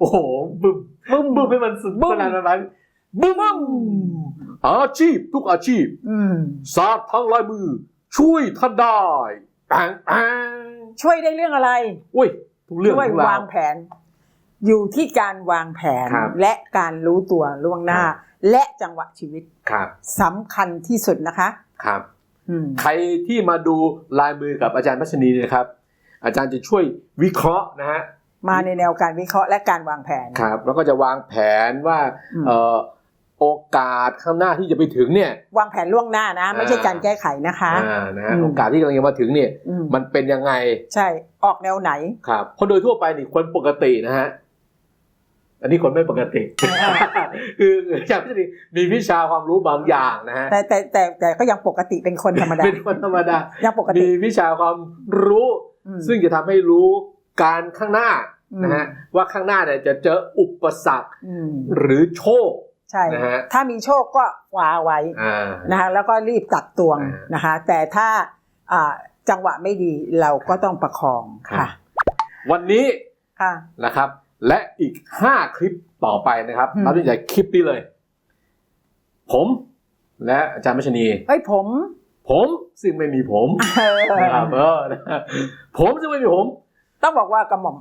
บึ้มโอ้โหบึ้มบึ้มบึ้มให้มันสุดบึ้มขนาดนั้นบึ้มบึ้มอาชีพทุกอาชีพอืมศาสตร์ทางลายมือ ช่วยท่านได้แองแองช่วยได้เรื่องอะไรอุ้ยทุกเรื่องด้วยทุกราวางแผน อยู่ที่การวางแผนครับและการรู้ตัวล่วงหน้าครับและจังหวะชีวิตครับสำคัญที่สุดนะคะครับอืมใครที่มาดูลายมือกับอาจารย์พัชนีเนี่ยนะครับ อาจารย์จะช่วยวิเคราะห์นะฮะ มาในแนวการวิเคราะห์และการวางแผนครับ แล้วก็จะวางแผนว่าอืมเอ่อโอกาสข้างหน้าที่จะไปถึงเนี่ย วางแผนล่วงหน้านะ ไม่ใช่การแก้ไขนะคะอ่านะฮะอืมโอกาสที่กำลังจะมาถึงเนี่ยอืมมันเป็นยังไง ใช่ออกแนวไหนครับเพราะโดยทั่วไปนี่คนปกตินะฮะอันนี้คนไม่ปกติ คืออาจารย์พัชนีมีวิชาความรู้บางอย่างนะฮะแต่แต่แต่แต่ก็ยังปกติเป็นคนธรรมดาเป็นคนธรรมดายังปกมีติวิชาความรู้อืมซึ่งจะทำให้รู้ การข้างหน้าอืมนะฮะว่าข้างหน้าเนี่ยจะเจออุปสรรคอืมหรือโชคใช่นะฮะถ้ามีโชคก็คว้าไว้อ่านะคะแล้วก็รีบตักตวงอ่านนะคะ แต่ถ้าอ่าจังหวะไม่ดีเราก็ต้องประคองครับค่ะ วันนี้ค่ะนะครับ และอีก 5 คลิปต่อไปนะครับอืมนับตั้งแต่คลิปนี้เลย ผมและอาจารย์มัชนีเฮ้ยผม ผมซึ่งไม่มีผมเออนะครับเออนะฮะผมซึ่งไม่มีผม ต้องบอกว่ากระหม่อม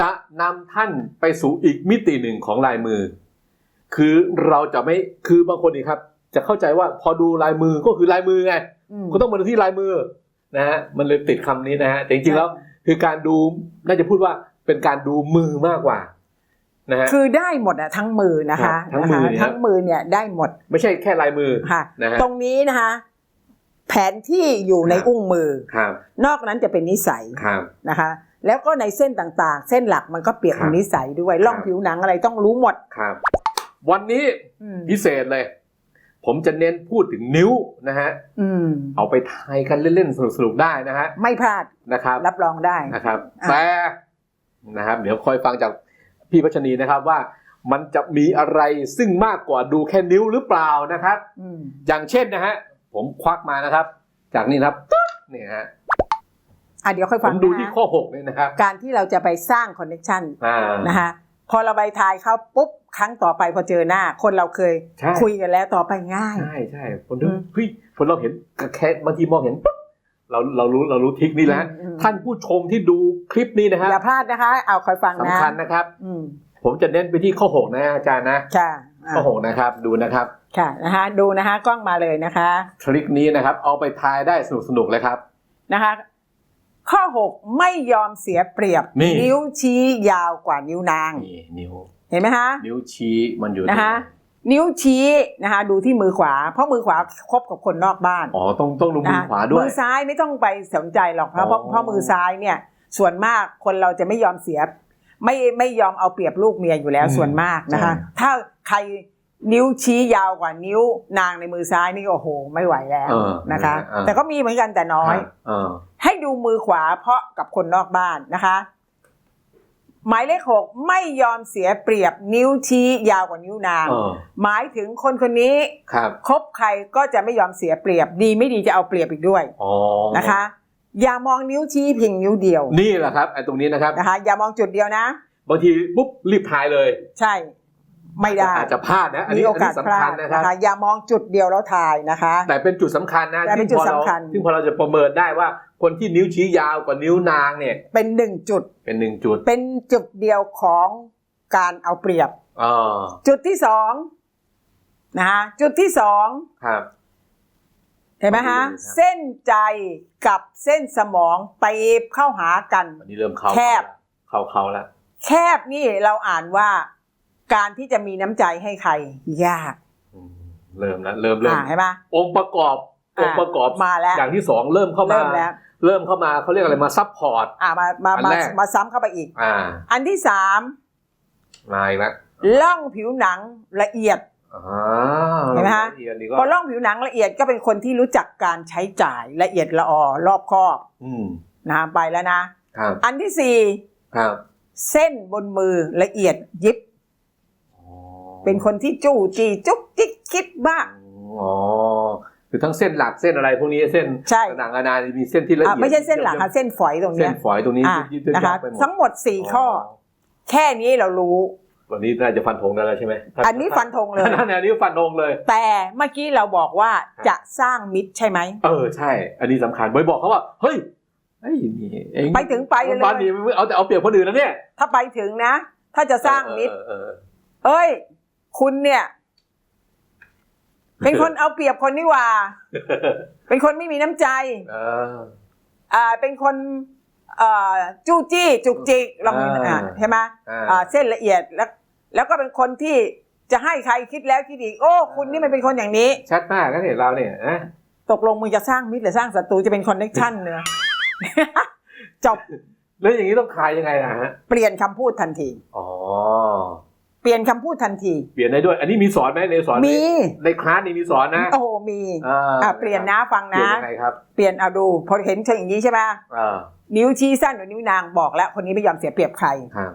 จะนำท่านไปสู่อีกมิติหนึ่งของลายมือ คือเราจะไม่คือบางคนนี่ครับ จะเข้าใจว่าพอดูลายมือก็คือลายมือไงมก็ต้องมาดูที่ลายมือนะฮะมันเลยติดคำนี้นะฮะแต่จริงๆแล้ว คือการดูน่าจะพูดว่าเป็นการดูมือมากกว่านะฮะคือได้หมดอะทั้งมือนะครัคะบทั้งมือนะคะเนี่ยทั้งมือเนี่ยได้หมด ไม่ใช่แค่ลายมือค่ะนะฮะตรงนี้นะคะ แผนที่อยู่ในครับอุ้งมือครับนอกนั้นจะเป็นนิสัยครับนะคะ แล้วก็ในเส้นต่างๆ เส้นหลักมันก็เปรียบครับเป็นนิสัยด้วยร่องครับผิวหนังอะไรต้องรู้หมดครับ วันนี้อืมพิเศษเลย ผมจะเน้นพูดถึงนิ้วนะฮะอืมเอาไปทายกันเล่นๆสนุกๆได้นะฮะไม่พลาดนะครับ รับรองได้นะครับอะแต่นะครับ เดี๋ยวคอยฟังจากพี่พัชนีนะครับว่ามันจะมีอะไรซึ่งมากกว่าดูแค่นิ้วหรือเปล่านะครับอืมอย่างเช่นนะฮะ ผมควักมานะครับ จากนี่นะครับตึ๊ดเนี่ยฮะอะเดี๋ยวค่อยผฟังมดูนะที่คะข้อหกเนี่ยนะครับ การที่เราจะไปสร้างคอนเน c t ชันอ่า นะคะพอเราไปทายเขาปุ๊บครั้งต่อไปพอเจอหน้า คนเราเคยใช่ คุยกันแล้วต่อไปง่าย ใช่ใช่คนดูอืมเฮ้ยคนเราเห็นแค่บางทีมองเห็นปุ๊บเราเรารู้เรารู้ทริกนี่แล้วอืม ท่านผู้ชมที่ดูคลิปนี้นะครับอย่าพลาดนะคะ เอาคอยฟังนะสำคัญนะครับ อืมผมจะเน้นไปที่ข้อหกนะอาจารย์นะ ค่ะ อะข้อหกนะครับ ดูนะครับ ค่ะนะคะดูนะคะกล้องมาเลยนะคะ ทริคนี้นะครับ เอาไปทายได้สนุกสนุกๆเลยครับนะคะ ข้อ 6 ไม่ยอมเสียเปรียบ นี่ นิ้วชี้ยาวกว่านิ้วนาง นี่นิ้ว เห็นไหมคะนิ้วชี้มันอยู่ตรงนะคะไหนนิ้วชี้นะคะ ดูที่มือขวา เพราะมือขวาคบกับคนนอกบ้านอ๋อต้องต้องลงมือนะคะขวาด้วยมือซ้ายไม่ต้องไปสนใจหรอกเพราะเพราะอ๋อเพราะมือซ้ายเนี่ย ส่วนมากคนเราจะไม่ยอมเสีย ไม่ไม่ยอมเอาเปรียบลูกเมียอยู่แล้วส่วนมากนะคะ ถ้าใครนิ้วชี้ยาวกว่านิ้วนางในมือซ้ายนี่ก็โอ้โห ไม่ไหวแล้วเออนะคะเออแต่ก็มีเหมือนกันแต่น้อยครับเออให้ดูมือขวาเพราะกับคนนอกบ้านนะคะ หมายเลขหกไม่ยอมเสียเปรียบนิ้วชี้ยาวกว่านิ้วนางเออหมายถึงคนคนนี้ครับคบใครก็จะไม่ยอมเสียเปรียบดีไม่ดีจะเอาเปรียบอีกด้วยอ๋อนะคะ อย่ามองนิ้วชี้เพียงนิ้วเดียว นี่แหละครับไอ้ตรงนี้นะครับ นะคะ อย่ามองจุดเดียวนะ บางทีปุ๊บรีบทายเลย ใช่ ไม่ได้อาจจะพลาดนะ อันมีนี้โออันกานี้สพสำลาคัญดนะครับนะคะอย่ามองจุดเดียวแล้วทายนะคะ แต่เป็นจุดสำคัญนะแต่เป็นซึ่งพอจุดสำคัญเราซึ่งพอเราจะประเมินได้ว่าคนที่นิ้วชี้ยาวกว่านิ้วนางเนี่ย เป็นหนึ่งจุด เป็นหนึ่งจุดเป็นจุดเดียวของการเอาเปรียบอ๋อจุดที่สองนะคะจุดที่สองครับ เห็นไหมฮะดีเลยครับเส้นใจกับเส้นสมองตีบเข้าหากันอันนี้เริ่มเข้าแคบเข้าเข้าแล้วแคบนี่เราอ่านว่าการที่จะมีน้ำใจให้ใคร ยากอืมเริ่มแล้วเริ่มเริ่มอ่าเห็นไหมองค์ประกอบองค์ประกอบมาแล้วอย่างที่สองเริ่มเข้ามาเริ่มแล้วเริ่มเข้ามาเขาเรียกอะไรมาซับพอร์ตอ่ามามาอันมาแรกมาซ้ำเข้าไปอีก อ่า อันที่สามมาอีกแล้วล่องผิวหนังละเอียดอ่า เห็นไหมฮะละเอียดนี่ก็พอล่องผิวหนังละเอียดก็เป็นคนที่รู้จักการใช้จ่ายละเอียดละออรอบคอบอืมนะไปแล้วนะครับอันที่สี่ครับเส้นบนมือละเอียดยิบอ๋อเป็นคนที่จู้จี้จุกจิกคิดบ้างอ๋อคือทั้งเส้นหลักเส้นอะไรพวกนี้เส้นใช่ต่างๆนานามีเส้นที่ละเอีอะยดไม่ใช่เส้นหลักค่ะเส้นฝอยตรงเส้เนี้นยฝอยตรงนี้อะยิบๆนะคะไปหมดทั้งหมดสี่ข้อ แค่นี้เรารู้ วันนี้น่าจะฟันธงได้แล้วใช่ไหมอันนี้ฟันธงเลยนั่นอันนี้ฟันธงเลย แต่เมื่อกี้เราบอกว่าจะสร้างมิตรใช่ไหมเออใช่ อันนี้สำคัญบอยบอกเขาว่าเฮ้ยไอ้นี่เองไปถึงไปเลยบ้านนี้ไม่เอาแต่เอาเปรียบคนอื่นนะเนี่ย ถ้าไปถึงนะ ถ้าจะสร้างมิตรเออเออเออเอ้ย คุณเนี่ย เป็นคนเอาเปรียบคนนี่หว่า เป็นคนไม่มีน้ำใจเอออ่าเป็นคนเอ่อจู้จี้จุกจิกลองอ่าอ่าใช่ไหมอ่าอ่าเส้นละเอียดแล้ว แล้วก็เป็นคนที่จะให้ใครคิดแล้วคิดอีกโอ้ คุณนี่มันเป็นคนอย่างนี้ ชัดมากนะเนี่ยเราเนี่ยนะตกลงมึงจะสร้างมิตรหรือสร้างศัตรูจะเป็นคอนเนคชั่นเนอะจบแล้วอย่างนี้ต้องคลายยังไงนะฮะเปลี่ยนคำพูดทันที อ๋อเปลี่ยนคำพูดทันที เปลี่ยนได้ด้วย อันนี้มีสอนไหมในสอนไหมี ในคลาสนี่มีสอนนะโอ้โหมีอ่าอ่าเปลี่ยนนะฟังเปลี่ยนะนยังไงครับเปลี่ยนเอาดูพอเห็นเชิงอย่างนี้ใช่ไหมอ่านิ้วชี้สั้นหรือนิ้วนางบอกแล้ว คนนี้ไม่ยอมเสียเปรียบใครครับ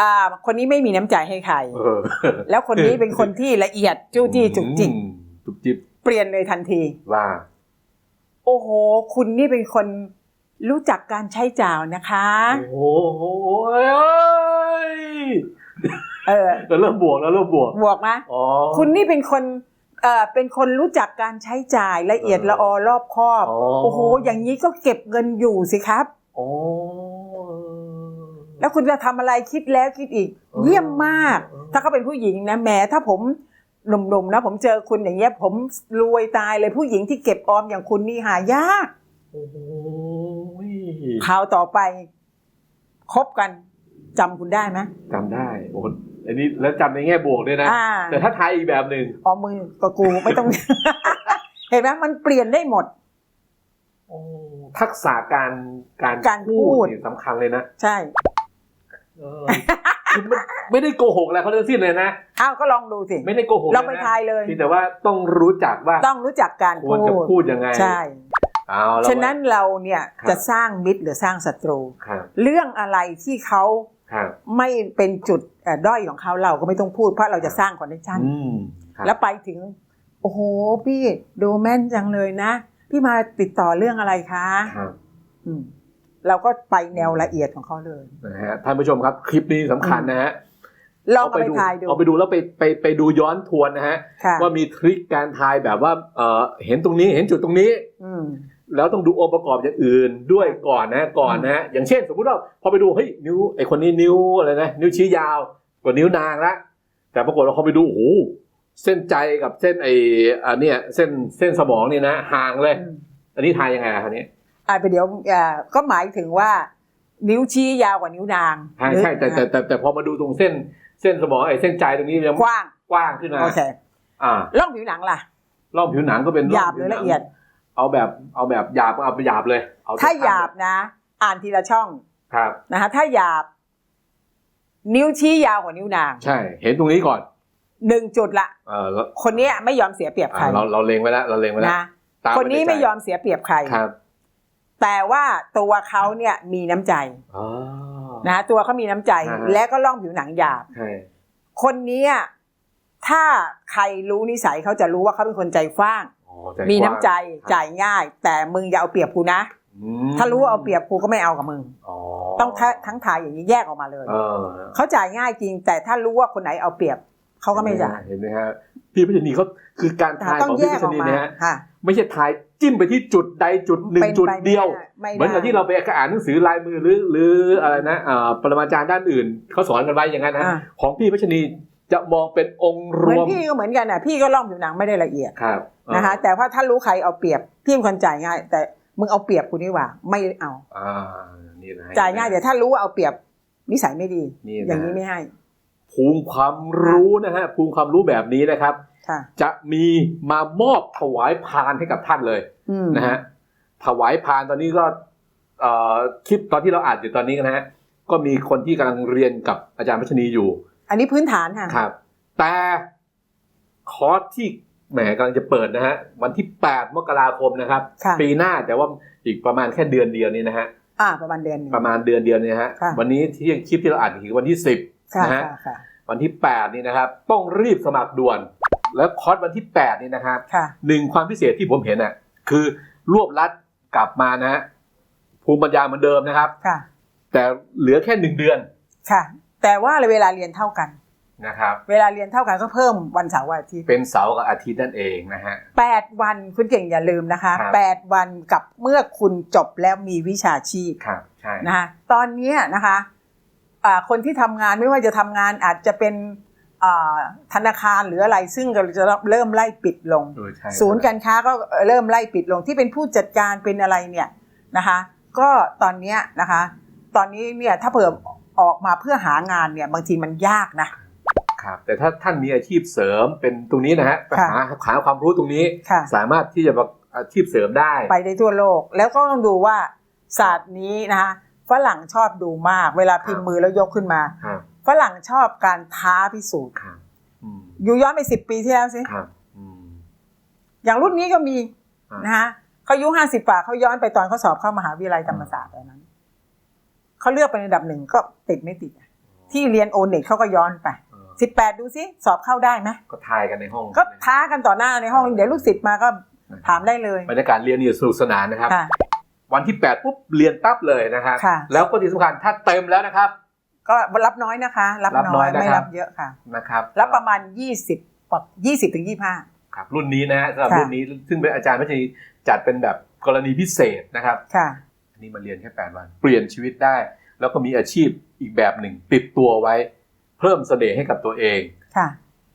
อ่าคนนี้ไม่มีน้ำใจให้ใครเออแล้วคนนี้เป็นคนที่ละเอียดจู้จี้จุกจิกอืมจุกจิบเปลี่ยนเลยทันทีว่า โอ้โห คุณนี่เป็นคนรู้จักการใช้จ่ายนะคะ โอ้โหเอ้ยเออเราเริ่มบวกแล้วเริ่มบวกบวกนะอ๋อคุณนี่เป็นคนเอ่อเป็นคนรู้จักการใช้จ่ายละเอียดเออละออรอบคอบอ๋อโอ้โห อย่างนี้ก็เก็บเงินอยู่สิครับ โอ้ แล้วคุณจะทำอะไรคิดแล้วคิดอีกเออเยี่ยมมากเออถ้าเขาเป็นผู้หญิงนะแหมถ้าผมหนุ่มๆนะ ผมเจอคุณอย่างเงี้ยผมรวยตายเลยผู้หญิงที่เก็บออมอย่างคุณนี่หายากโอ้โหข่าวต่อไปคบกันจำคุณได้ไหมจำได้โอ้โหอันนี้แล้วจำในแง่บวกด้วยนะอ่าแต่ถ้าทายอีกแบบหนึ่งออมมือก็กูไม่ต้อง เห็นไหมมันเปลี่ยนได้หมดโอ้ทักษะการการการพูดนี่สำคัญเลยนะ ใช่เออ คือไม่ไม่ได้โกหกอะไรเขาทั้งสิ้นเลยนะ อ้าวก็ลองดูสิ ไม่ได้โกหกเราไปนะทายเลยเพียงแต่ว่าต้องรู้จักว่าต้องรู้จักการควรจะพูดพูดยังไงใช่ เอาแล้ว ฉะนั้นเราเนี่ยครับ จะสร้างมิตรหรือสร้างศัตรู ครับเรื่องอะไรที่เขาครับไม่เป็นจุดเอ่อด้อยของเขาเราก็ไม่ต้องพูดเพราะเราจะสร้างคอนเนคชั่น อืมครับแล้วไปถึง โอ้โห พี่ดูแม่นจังเลยนะ พี่มาติดต่อเรื่องอะไรคะครับอืม เราก็ไปแนวละเอียดของเขาเลยนะฮะท่านผู้ชมครับ คลิปนี้สำคัญนะฮะลองเอาไปทายดูเอาไปดูแล้วไปไปไปดูย้อนทวนนะฮะค่ะว่ามีทริคการทายแบบว่าเออเห็นตรงนี้เห็นจุดตรงนี้ อืมแล้วต้องดูองค์ประกอบอย่างอื่นด้วยก่อนนะก่อนนะอย่างเช่น สมมุติว่าพอไปดูเฮ้ยนิ้วไอคนนี้นิ้วอะไรนะนิ้วชี้ยาวกว่านิ้วนางละแต่ปรากฏว่าเขาไปดูโอ้โหเส้นใจกับเส้นไออันเนี้ยเส้นเส้นสมองเนี่ยนะห่างเลยอืมอันนี้ทายยังไงอะคันนี้ อ่าไปเดี๋ยวอ่าก็หมายถึงว่า นิ้วชี้ยาวกว่านิ้วนางใช่ใช่แต่แต่แต่แต่พอมาดูตรงเส้นเส้นสมองไอเส้นใจตรงนี้ยังกว้างกว้างขึ้นมาโอเคอ่าล่องผิวหนังล่ะร่องผิวหนังก็เป็นหยาบงหรืผิอวนัละงเอียด เอาแบบเอาแบบหยาบก็เอาไปหยาบเลยเอถ้าทุกหยาบนะ อ่านทีละช่องครับนะคะถ้าหยาบ นิ้วชี้ยาวกว่านิ้วนาง ใช่ เห็นตรงนี้ก่อนหนึ่งจุดละเออแล้วคนเนี้ยไม่ยอมเสียเปรียบใครอ่าเราเราเล็งไว้แล้วเราเล็งไว้แล้วนะตาคนนี้ว้ใใจไม่ยอมเสียเปรียบใครครับ แต่ว่าตัวเขาเนี่ยมีน้ำใจอ๋อ นะตัวเขามีน้ำใจอ่าฮะ และก็ล่องผิวหนังหยาบ ใช่ คนเนี้ยถ้าใครรู้นิสัยเขาจะรู้ว่าเขาเป็นคนใจฟ้าง อ๋อใจมีน้ำใจกว้างจ่ายง่าย แต่มึงอย่าเอาเปรียบกูนะ อืมถ้ารู้ว่าเอาเปรียบกูก็ไม่เอากับมึง อ๋อต้องทั้งทั้งทายอย่างนี้แยกออกมาเลย เออเขาจ่ายง่ายจริง แต่ถ้ารู้ว่าคนไหนเอาเปรียบเขาก็ไม่จ่าย เห็นไหมฮะ พี่พัชนีเขาคือการทายต้องของแยพี่กพัชออกนีมาเนี่ยฮะค่ะไม่ใช่ทายจิ้มไปที่จุดใดจุดหนึ่งเป็นจุดไปเดียวไม่ได้เหมือนกับที่เราไปอ่านหนังสือลายมือหรือหรืออะไรนะอ่าปรมาจารย์ด้านอื่นเขาสอนกันไว้อย่างนั้นนะอ่าของพี่พัชนีจะมองเป็นองค์รเหมือนวมพี่ก็เหมือนกันน่ะพี่ก็ล่องผิวหนังไม่ได้ละเอียดครับนะคะแต่ว่าถ้ารู้ใครเอาเปรียบพี่เป็นคนจ่ายง่าย แต่มึงเอาเปรียบกูนี่หว่า ไม่เอาอ่านี่นะจ่ายง่ายแต่ถ้ารู้ว่าเอาเปรียบนิสัยไม่ดีนี่นะอย่างนี้ไม่ให้ ภูมิความรู้นะฮะภูมิความรู้แบบนี้นะครับค่ะจะมีมามอบถวายพานให้กับท่านเลยอืมนะฮะถวายพานตอนนี้ก็เอ่อคลิปตอนที่เราอ่านอยู่ตอนนี้นะฮะก็มีคนที่กำลังเรียนกับอาจารย์พัชนีอยู่ อันนี้พื้นฐานค่ะครับ แต่คอร์สที่แหมกำลังจะเปิดนะฮะวันที่ 8 มกราคมนะครับค่ะปีหน้าแต่ว่าอีกประมาณแค่เดือนเดียวนี้นะฮะอ่าประมาณเดือนหนึ่งประมาณเดือนเดียวเนี่ยฮะค่ะวันนี้ที่คลิปที่เราอ่านคือวันที่ 10 ค่ะนะฮะค่ะค่ะวันที่8นี่นะครับ ต้องรีบสมัครด่วน แล้วคอร์สวันที่แปดนี่นะครับค่ะหนึ่งความพิเศษที่ผมเห็นอะคือรวบรัดกลับมานะฮะภูมิปัญญาเหมือนเดิมนะครับ ค่ะแต่เหลือแค่หนึ่งเดือนค่ะ แต่ว่าเวลาเรียนเท่ากัน นะครับ เวลาเรียนเท่ากันก็เพิ่มวันเสาร์วันอาทิตย์เป็นเสาร์กับอาทิตย์นั่นเองนะฮะ แปดวันคุณเก่งอย่าลืมนะคะครับ แปดวันกับเมื่อคุณจบแล้วมีวิชาชีพ ครับใช่ นะคะตอนเนี้ยนะคะอ่า คนที่ทำงานไม่ว่าจะทำงานอาจจะเป็นอ่าธนาคารหรืออะไรซึ่งเราจะเริ่มไล่ปิดลงเออใช่ศูนย์การค้าก็เริ่มไล่ปิดลงที่เป็นผู้จัดการเป็นอะไรเนี่ยนะคะก็ตอนเนี้ยนะคะ ตอนนี้เนี่ยถ้าเผื่อออกมาเพื่อหางานเนี่ยบางทีมันยากนะครับแต่ถ้าท่านมีอาชีพเสริมเป็นตรงนี้นะฮะไปค่ะหาหาความรู้ตรงนี้ค่ะสามารถที่จะประอาชีพเสริมได้ ไปได้ทั่วโลก แล้วก็ต้องดูว่าศาสตร์นี้นะคะ ฝรั่งชอบดูมาก เวลาพิมพ์มือแล้วยกขึ้นมาครับฝรั่งชอบการท้าพิสูจน์ครับอืมอยู่ย้อนไปสิบปีที่แล้วสิครับอืมอย่างรุ่นนี้ก็มีอ่านนะคะเขาอายุห้าสิบกว่าเขาย้อนไปตอนเขาสอบเข้ามหาวิทยาลัยธรรมศาสตร์ตอนนั้นเขาเลือกเป็นอันดับหนึ่งก็ติดไม่ติดที่เรียนโอเน็ตเขาก็ย้อนไปเออสิบแปดดูสิสอบเข้าได้ไหมก็ทายกันในห้อง ก็ท้ากันต่อหน้าในห้อง เดี๋ยวลูกศิษย์มาก็ถามได้เลยบรรยากาศเรียนนี่สนุกสนานนะครับค่ะ วันที่ 8 ปุ๊บเรียนปั๊บเลยนะครับ ค่ะ แล้วก็ที่สำคัญถ้าเต็มแล้วนะครับ ก็รับน้อยนะคะ รับรับน้น้ออยย นะครับไม่รับเยอะค่ะ นะครับรับประมาณยี่สิบยี่สิบถึงยี่ห้าครับรุ่นนี้นะฮะสำหรับค่ะ รุ่นนี้ซึ่งเป็นอาจารย์ไม่ใช่จัดเป็นแบบกรณีพิเศษนะครับ ค่ะ อันนี้มาเรียนแค่ 8 วัน เปลี่ยนชีวิตได้ แล้วก็มีอาชีพอีกแบบหนึ่ง ติดตัวไว้ เพิ่มเสน่ห์ให้กับตัวเอง ค่ะ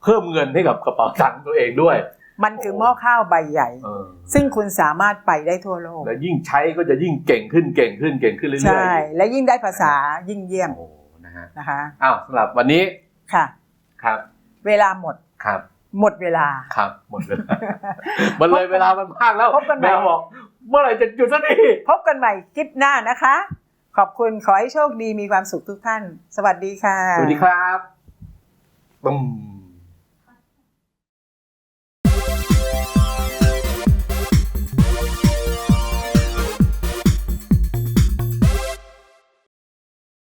เพิ่มเงินให้กับกระเป๋าตังค์ตัวเองด้วย มันคือหม้อข้าวใบใหญ่ เออซึ่งคุณสามารถไปได้ทั่วโลก แล้วยิ่งใช้ก็จะยิ่งเก่งขึ้นเก่งขึ้นเก่งขึ้นเรื่อยๆใช่ และยิ่งได้ภาษายิ่งเยี่ยมโอ้โหนะฮะนะคะอ้าวสำหรับวันนี้ค่ะ ครับเวลาหมดครับหมดเวลา ครับหมดเวลามันเลยเวลามันมากแล้วพบกันใหม่ แม่บอกเมื่อไหร่จะหยุดสักทีพบกันใหม่คลิปหน้านะคะ ขอบคุณขอให้โชคดีมีความสุขทุกท่าน สวัสดีค่ะ สวัสดีครับบึ้ม